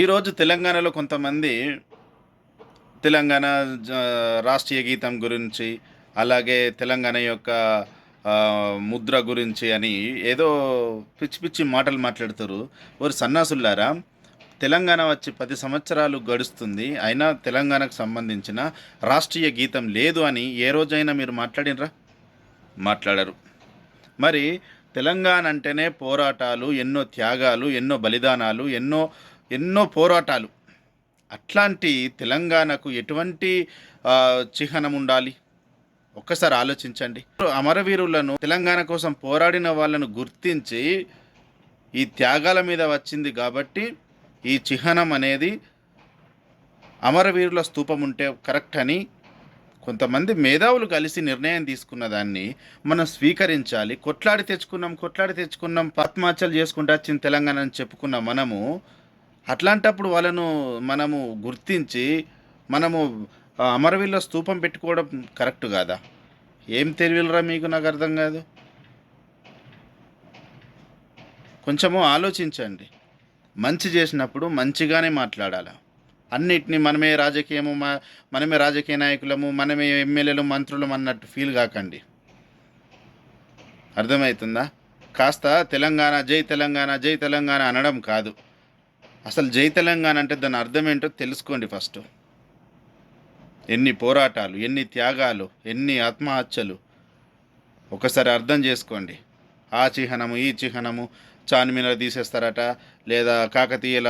ఈరోజు తెలంగాణలో కొంతమంది తెలంగాణ రాష్ట్రీయ గీతం గురించి అలాగే తెలంగాణ యొక్క ముద్ర గురించి అని ఏదో పిచ్చి పిచ్చి మాటలు మాట్లాడుతారు. వారు సన్నాసుల్లారా తెలంగాణ వచ్చి పది సంవత్సరాలు గడుస్తుంది. అయినా తెలంగాణకు సంబంధించిన రాష్ట్రీయ గీతం లేదు అని ఏ రోజైనా మీరు మాట్లాడినరా? మాట్లాడరు. మరి తెలంగాణ అంటేనే పోరాటాలు ఎన్నో త్యాగాలు ఎన్నో బలిదానాలు ఎన్నో ఎన్నో పోరాటాలు. అట్లాంటి తెలంగాణకు ఎటువంటి చిహ్నం ఉండాలి? ఒక్కసారి ఆలోచించండి. అమరవీరులను తెలంగాణ కోసం పోరాడిన వాళ్ళను గుర్తించి ఈ త్యాగాల మీద వచ్చింది కాబట్టి ఈ చిహ్నం అనేది అమరవీరుల స్తూపం ఉంటే కరెక్ట్ అని కొంతమంది మేధావులు కలిసి నిర్ణయం తీసుకున్న దాన్ని మనం స్వీకరించాలి. కొట్లాడి తెచ్చుకున్నాం కొట్లాడి తెచ్చుకున్నాం ఆత్మహత్యలు చేసుకుంటూ వచ్చింది తెలంగాణ అని చెప్పుకున్న మనము అట్లాంటప్పుడు వాళ్ళను మనము గుర్తించి మనము అమరవీల్లో స్తూపం పెట్టుకోవడం కరెక్ట్ కాదా? ఏం తెలివిలరా మీకు నాకు అర్థం కాదు? కొంచెము ఆలోచించండి. మంచి చేసినప్పుడు మంచిగానే మాట్లాడాలి? అన్నిటినీ మనమే రాజకీయము మనమే రాజకీయ నాయకులము మనమే ఎమ్మెల్యేలు మంత్రులం అన్నట్టు ఫీల్ కాకండి. అర్థమవుతుందా? కాస్త తెలంగాణ జై తెలంగాణ జై తెలంగాణ అనడం కాదు. అసలు జై తెలంగాణ అంటే దాని అర్థం ఏంటో తెలుసుకోండి ఫస్ట్. ఎన్ని పోరాటాలు ఎన్ని త్యాగాలు ఎన్ని ఆత్మహత్యలు ఒకసారి అర్థం చేసుకోండి. ఆ చిహ్నము ఈ చిహ్నము చార్మినార్ తీసేస్తారట లేదా కాకతీయుల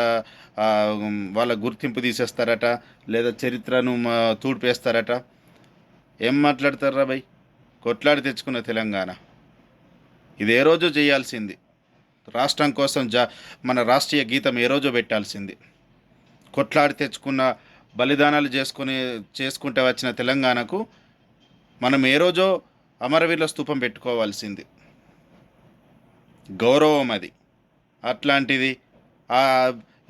వాళ్ళ గుర్తింపు తీసేస్తారట లేదా చరిత్రను తూడిపేస్తారట తూడ్పేస్తారట. ఏం మాట్లాడతారా భయ్? కొట్లాడి తెచ్చుకున్న తెలంగాణ. ఇది ఏ రోజు చేయాల్సింది. రాష్ట్రం కోసం జా మన రాష్ట్రీయ గీతం ఏ రోజు పెట్టాల్సింది? కొట్లాడి తెచ్చుకున్న బలిదానాలు చేసుకుని చేసుకుంటే వచ్చిన తెలంగాణకు మనం ఏ రోజో అమరవీరుల స్తూపం పెట్టుకోవాల్సింది. గౌరవం అది. అట్లాంటిది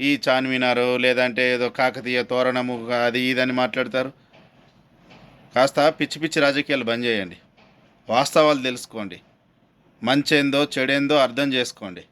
ఈ చార్మినారు లేదంటే ఏదో కాకతీయ తోరణము అది ఇదని మాట్లాడతారు. కాస్త పిచ్చి పిచ్చి రాజకీయాలు బంద్ చేయండి. వాస్తవాలు తెలుసుకోండి. మంచేందో చెడేందో అర్థం చేసుకోండి.